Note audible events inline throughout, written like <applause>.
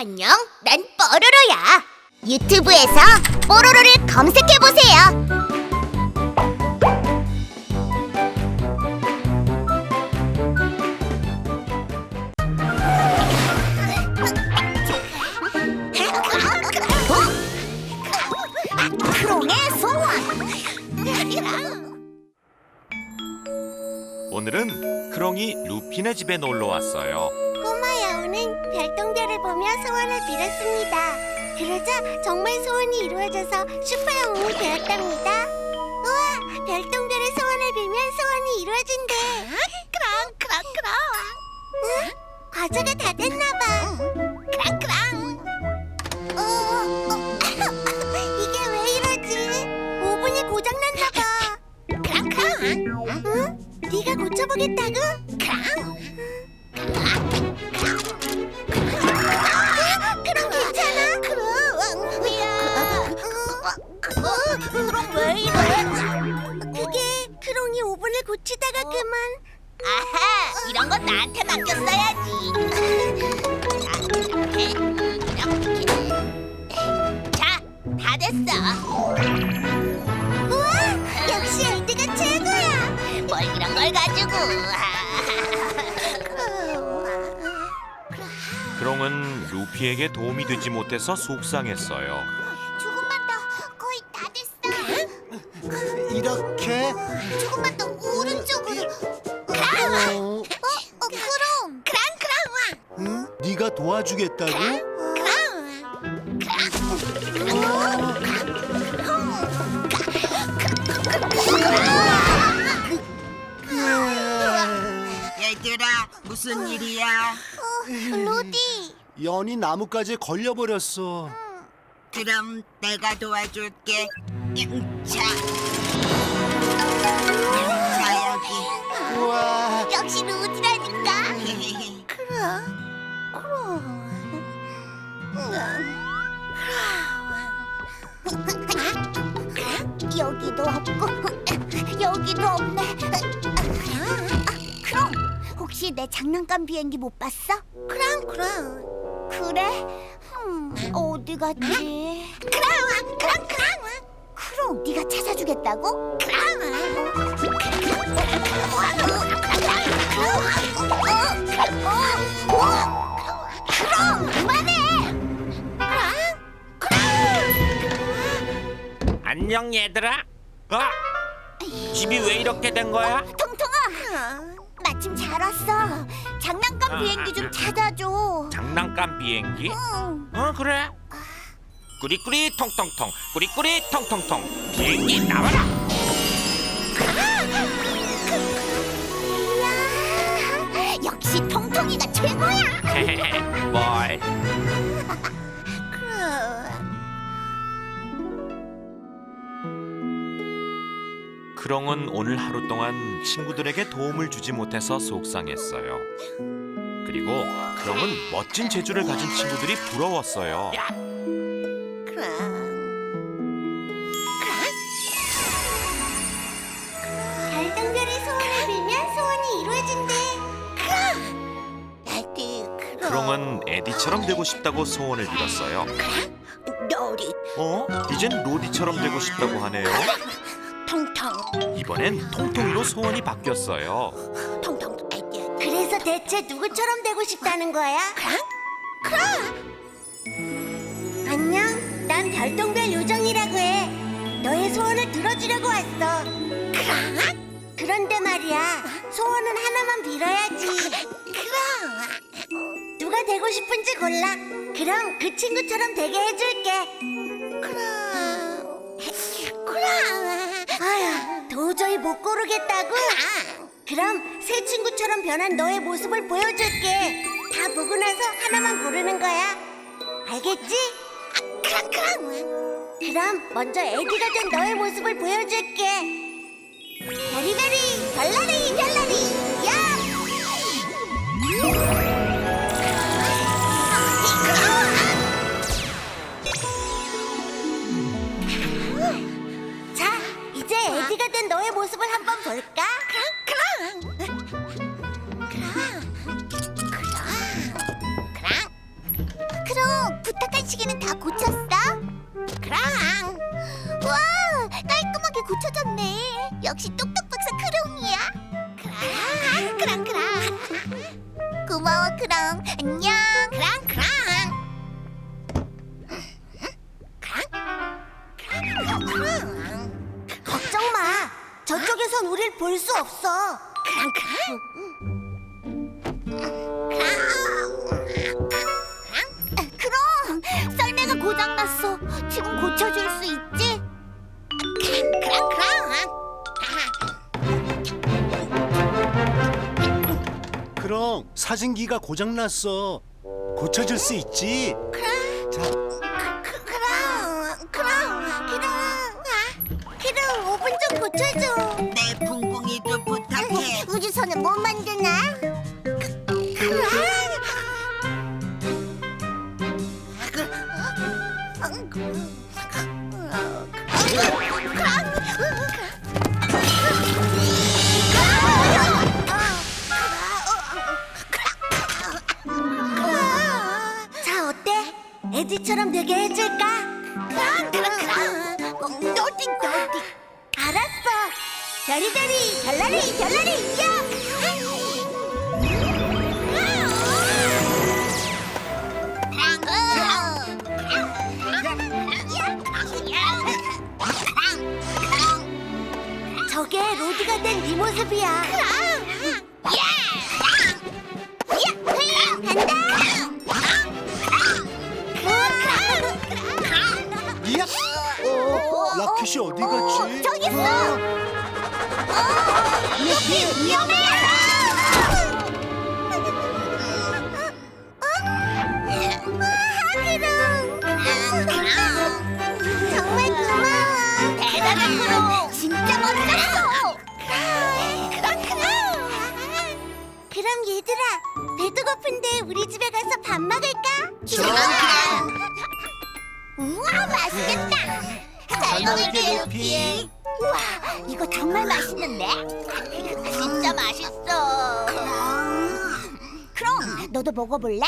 안녕, 난 뽀로로야. 유튜브에서 뽀로로를 검색해 보세요. 크롱의 소원. 오늘은 크롱이 루피네 집에 놀러 왔어요. 여우는 별똥별을 보며 소원을 빌었습니다. 그러자 정말 소원이 이루어져서 슈퍼 영웅이 되었답니다. 우와, 별똥별의 소원을 빌면 소원이 이루어진대. 그럼, 그럼, 그럼. 응? 과자가 다 됐나봐. 그랑, 그랑. 어, 어, <laughs> 이게 왜 이러지? 오븐이 고장났나봐. 그랑, 그랑. 응? 네가 고쳐보겠다고? 그만 아하 이런 건 나한테 맡겼어야지. 자다 됐어. 우와 역시 엘드가 최고야. 뭘 이런 걸 가지고. 크롱은 루피에게 도움이 되지 못해서 속상했어요. 도와주겠다고? 얘들아 무슨 일이야? 로디 연이 나뭇가지에 걸려버렸어. 그럼 내가 도와줄게. 자, 자 여기. 우와, 역시 로디라니까 <laughs> 그럼 여기도 없고 여기도 없네. 크롱, 혹시 내 장난감 비행기 못 봤어? 크롱, 크롱. 그래? 음, 어디 갔지? 크롱, 크롱, 크롱. 크롱, 네가 찾아주겠다고? 크롱. 크롱. 크롱. 크롱. 크롱. 크롱. 크롱. 크롱. 안녕 얘들아. 어? 집이 왜 이렇게 된 거야? 통통아 마침 잘 왔어 장난감 비행기 좀 찾아줘 장난감 비행기? 응. 어 그래. 꾸리꾸리 통통통 꾸리꾸리 통통통 비행기 나와라. 이야, 역시 통통이가 최고야 <laughs> 뭘? <laughs> 크롱은 오늘 하루 동안 친구들에게 도움을 주지 못해서 속상했어요. 그리고 크롱은 멋진 재주를 가진 친구들이 부러웠어요. 별똥별의 소원을 빌면 소원이 이루어진대 그럼 에디 크롱은 에디처럼 되고 싶다고 소원을 빌었어요. 너리 어? 이젠 로디처럼 되고 싶다고 하네요. 통통 이번엔 통통이로 소원이 바뀌었어요. 통통 그래서 대체 누구처럼 되고 싶다는 거야? 그럼? 그럼 안녕. 난 별똥별 요정이라고 해. 너의 소원을 들어주려고 왔어. 그럼? 그런데 말이야. 소원은 하나만 빌어야지. 그럼 누가 되고 싶은지 골라. 그럼 그 친구처럼 되게 해줄게. 그럼 그럼 아휴 도저히 못 고르겠다고? 그럼 새 친구처럼 변한 너의 모습을 보여줄게. 다 보고 나서 하나만 고르는 거야. 알겠지? 그럼 그럼. 그럼 먼저 애기가 된 너의 모습을 보여줄게. 베리베리 별라리 별라리 된 너의 모습을 한번 볼까? 그럼, 그럼. 그럼. 그럼. 그럼. 시계는 다 고쳤어? 그랑 와 깔끔하게 고쳐졌네 역시 똑똑 박사 크롱이야 그랑 그랑 그랑 고마워 크롱 안녕 볼 수 없어 그럼 썰매가 고장났어. 지금 고쳐줄 수 있지? 그럼 그럼 그럼 사진기가 고장났어. 고쳐줄 수 있지? 자, 에디처럼 되게 해줄까? 그럼 그럼 그럼. 너디 너디 알았어. 별이별이 별나리 별나리 야! 저게 로드가 된 네 모습이야. 어, 라켓이 어디 갔지? 저기 있어. 어, 여기 위험해. 잘 먹을게 루피. 우와 이거 정말 맛있는데? 진짜 맛있어. 그럼 너도 먹어볼래?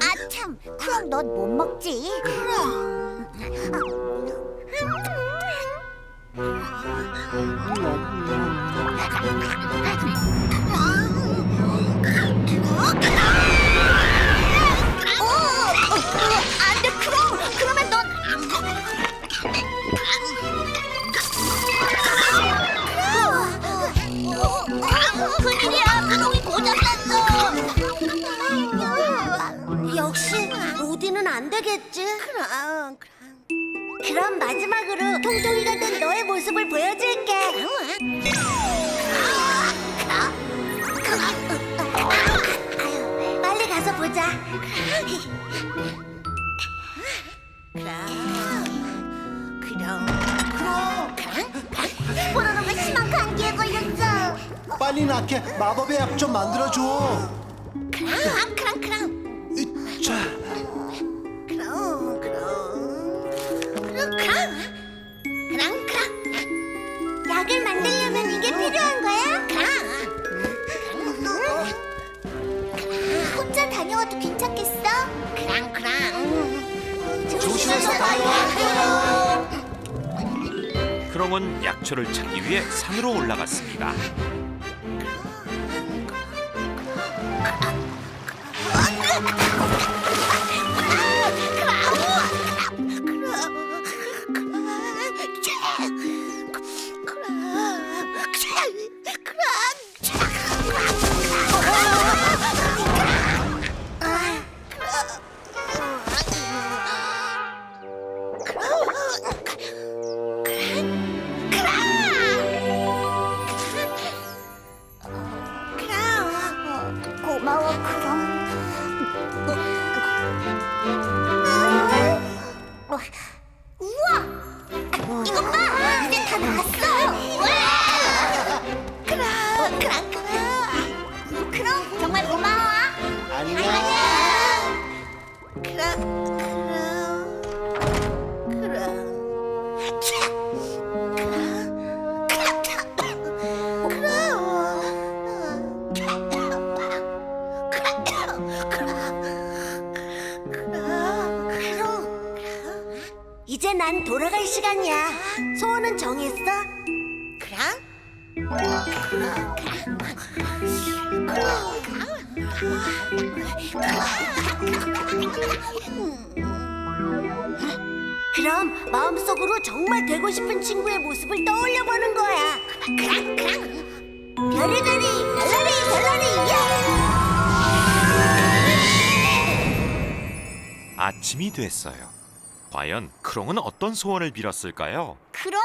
아참, 그럼 넌못 먹지. 그럼. 빨리 라켓 마법의 약 좀 만들어줘. 크랑 크랑 크랑 자, 크랑 크랑 크랑 크랑 크랑 약을 만들려면 이게 필요한 거야? 크랑 혼자 다녀와도 괜찮겠어? 크랑 크랑 조심해서 다녀와. 크롱은 약초를 찾기 위해 산으로 올라갔습니다. 마음속으로 정말 되고 싶은 친구의 모습을 떠올려 보는 거야. 크랑 크랑. 별이별이 별나리 별나리 야! 아침이 됐어요. 과연 크롱은 어떤 소원을 빌었을까요? 크롱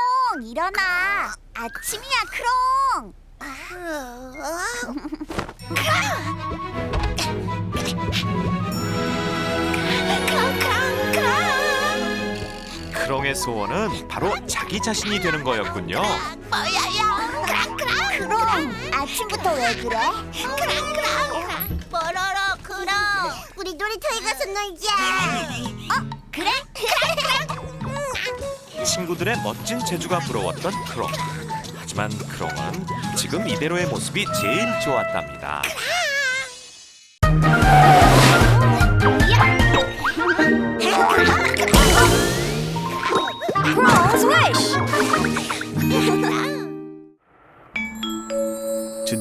일어나. 아침이야 크롱. <laughs> 크롱 의 소원은 바로 자기 자신이 되는 거였군요. 뭐야야? 크랑 크랑. 크롱 아침부터 왜 그래? 크랑 크랑. 뽀로로 크롱. 우리 놀이터에 가서 놀자. 어 그래? 크랑 크랑. 친구들의 멋진 재주가 부러웠던 크롱. 하지만 크롱은 지금 이대로의 모습이 제일 좋았답니다.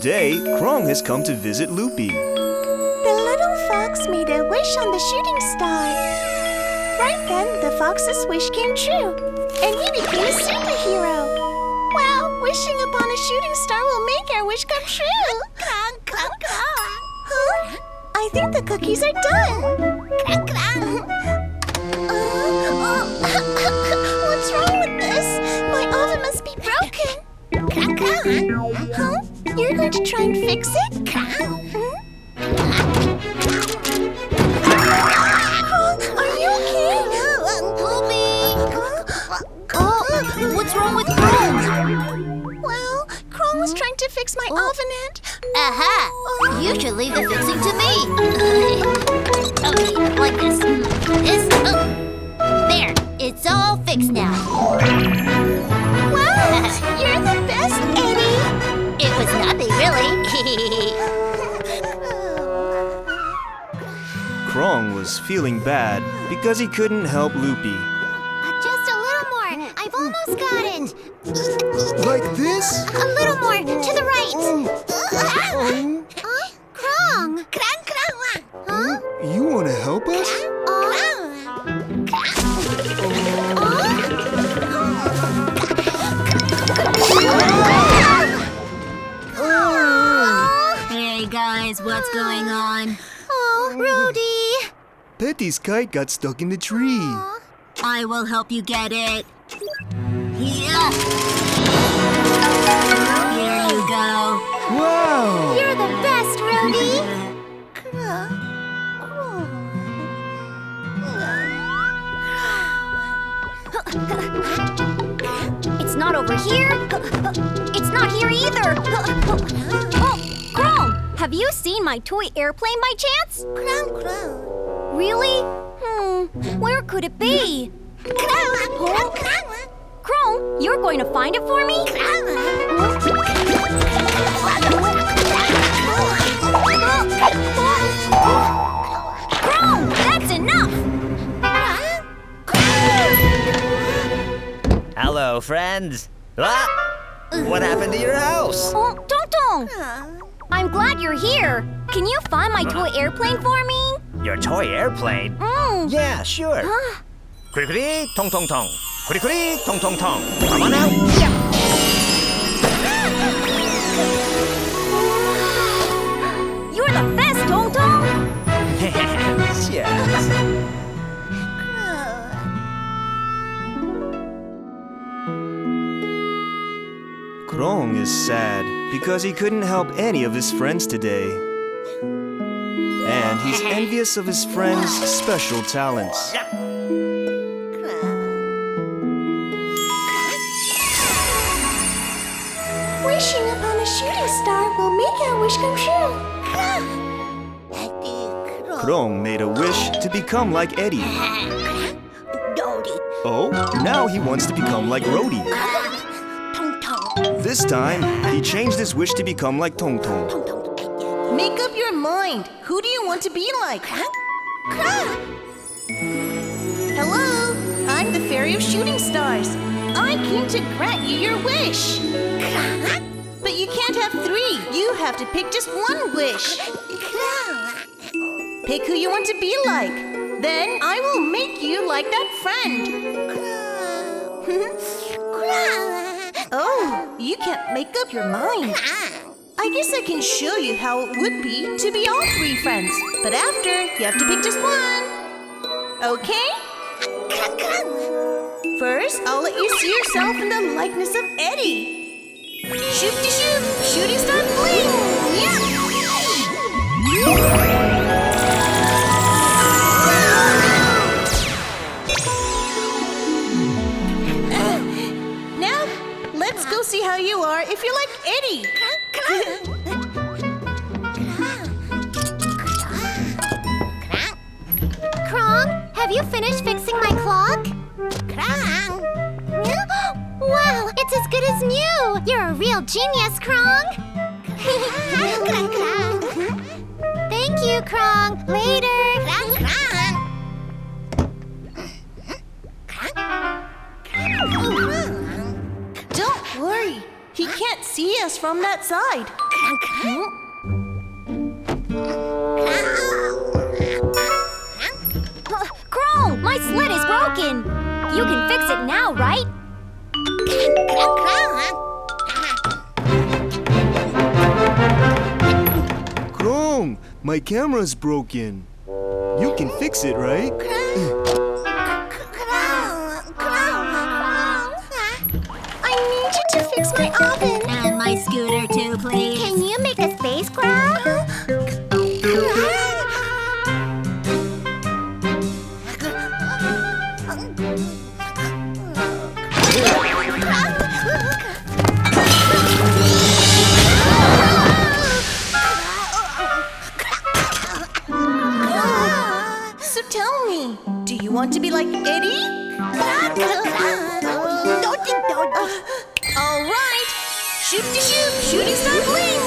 Today, Krong has come to visit Loopy. The little fox made a wish on the shooting star. Right then, the fox's wish came true, and he became a superhero. Well, wishing upon a shooting star will make our wish come true. Krong, Krong, Krong. Huh? I think the cookies are done. Krong, Krong. Oh, <laughs> what's wrong with this? My oven must be broken. Krong, Krong. Huh? You're going to try and fix it? 크랑. Are you okay? Oh, what's wrong with Krong? Well, Krong was trying to fix my Oh. oven and Aha! You should leave the fixing to me. okay, like this. This. Feeling bad because he couldn't help Loopy. Uh, just a little more. I've almost got it. Like this? A little more to the right. Huh? Krong. Krang krang. Huh? You want to help us? Oh. Hey guys, what's going on? Oh, Rudy. Betty's kite got stuck in the tree. I will help you get it. Yeah. Here you go. Wow! You're the best, Rudy. It's not over here. It's not here either. Oh, Chrome, have you seen my toy airplane by chance? Chrome, Chrome. Really? Hmm, where could it be? Chrome, Chrome, you're going to find it for me? Chrome, that's enough! Hello, friends. Ah! What happened to your house? Oh, Tong Tong! I'm glad you're here. Can you find my toy airplane for me? Your toy airplane? Mm. Yeah, sure. Huh? Kurikuree, tong tong tong. Kurikuree, tong tong tong. Come on out. <sighs> You're the best, Tong Tong! <laughs> yes. Krong is sad because he couldn't help any of his friends today. And he's envious of his friends' special talents. Wishing upon a shooting star will make our wish come true. Krong made a wish to become like Eddie. Oh, now he wants to become like Rhodey. This time, he changed his wish to become like Tong Tong. Make up your mind. Who do you want to be like? Hello, I'm the fairy of shooting stars. I came to grant you your wish. But you can't have three. You have to pick just one wish. Pick who you want to be like. Then I will make you like that friend. <laughs> Oh, you can't make up your mind. I guess I can show you how it would be to be all three friends. But after, you have to pick just one. Okay? First, I'll let you see yourself in the likeness of Eddie. Shoot to shoot, shooting star bling! Yeah! <laughs> Now, let's go see how you are if you're like Eddie. Krong, have you finished fixing my clock? Krong! Wow, it's as good as new! You're a real genius, Krong! Thank you, Krong! Later! See us from that side. Krong, my sled is broken! You can fix it now, right? Krong, my camera's broken. You can fix it, right? Want to be like Eddie? All right, shoot to shoot, shooting star bling!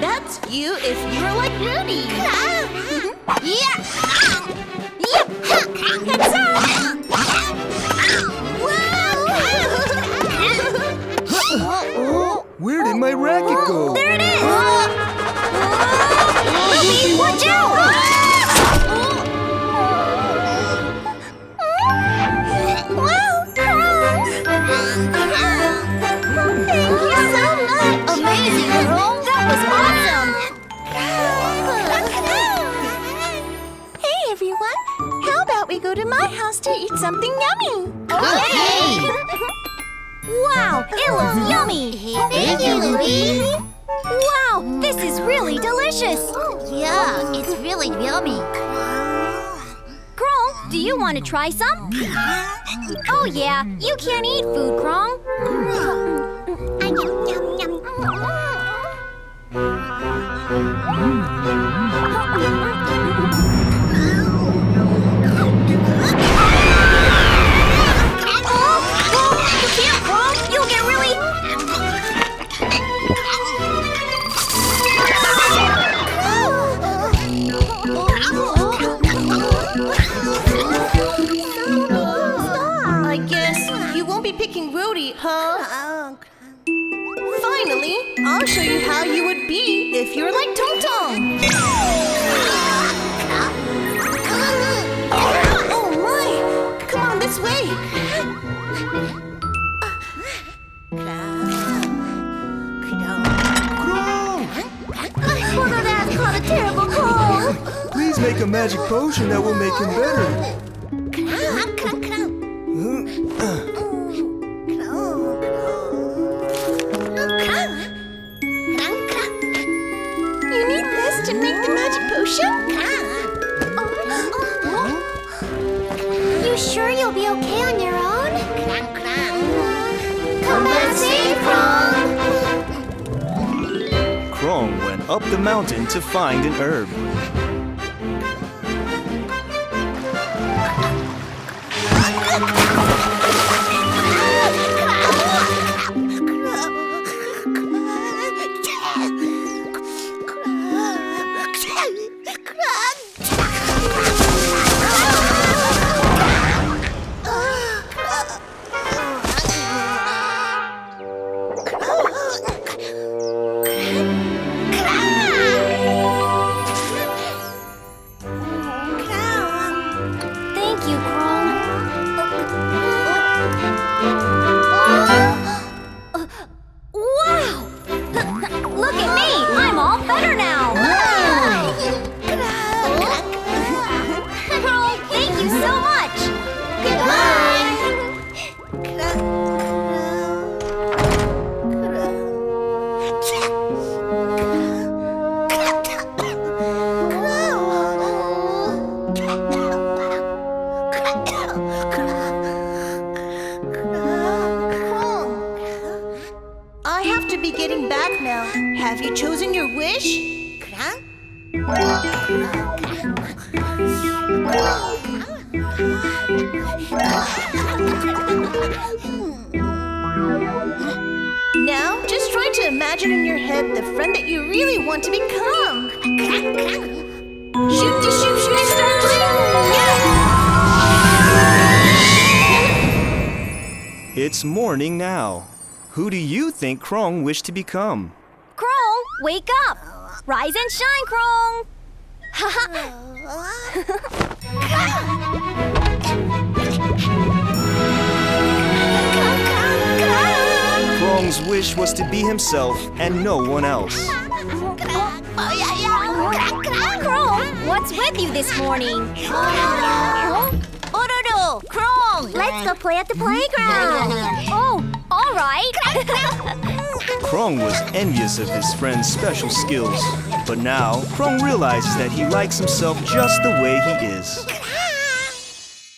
That's you if you're like Rudy. Where did my racket go? There it is! Ruby, watch out! Wow, Krong! Thank you so much! Amazing, Krong! That was awesome! Hey everyone, how about we go to my house to eat something yummy? Wow, it looks yummy! Thank you, Louie! Wow, this is really delicious! Yeah, it's really yummy. Krong, do you want to try some? Oh yeah, you can't eat food, Krong. If you're like Tong Tong. Oh my! Come on this way. No, that's a terrible cold! Please make a magic potion that will make him better. Potion? You sure you'll be okay on your own? Come and save Krong! Krong went up the mountain to find an herb. Fuck! Now. Who do you think Krong wished to become? Krong, wake up! Rise and shine, Krong! Krong's wish was to be himself and no one else. Krong, what's with you this morning? Ororo, Krong, let's go play at the playground. All right. <laughs> Krong was envious of his friend's special skills. But now, Krong realizes that he likes himself just the way he is.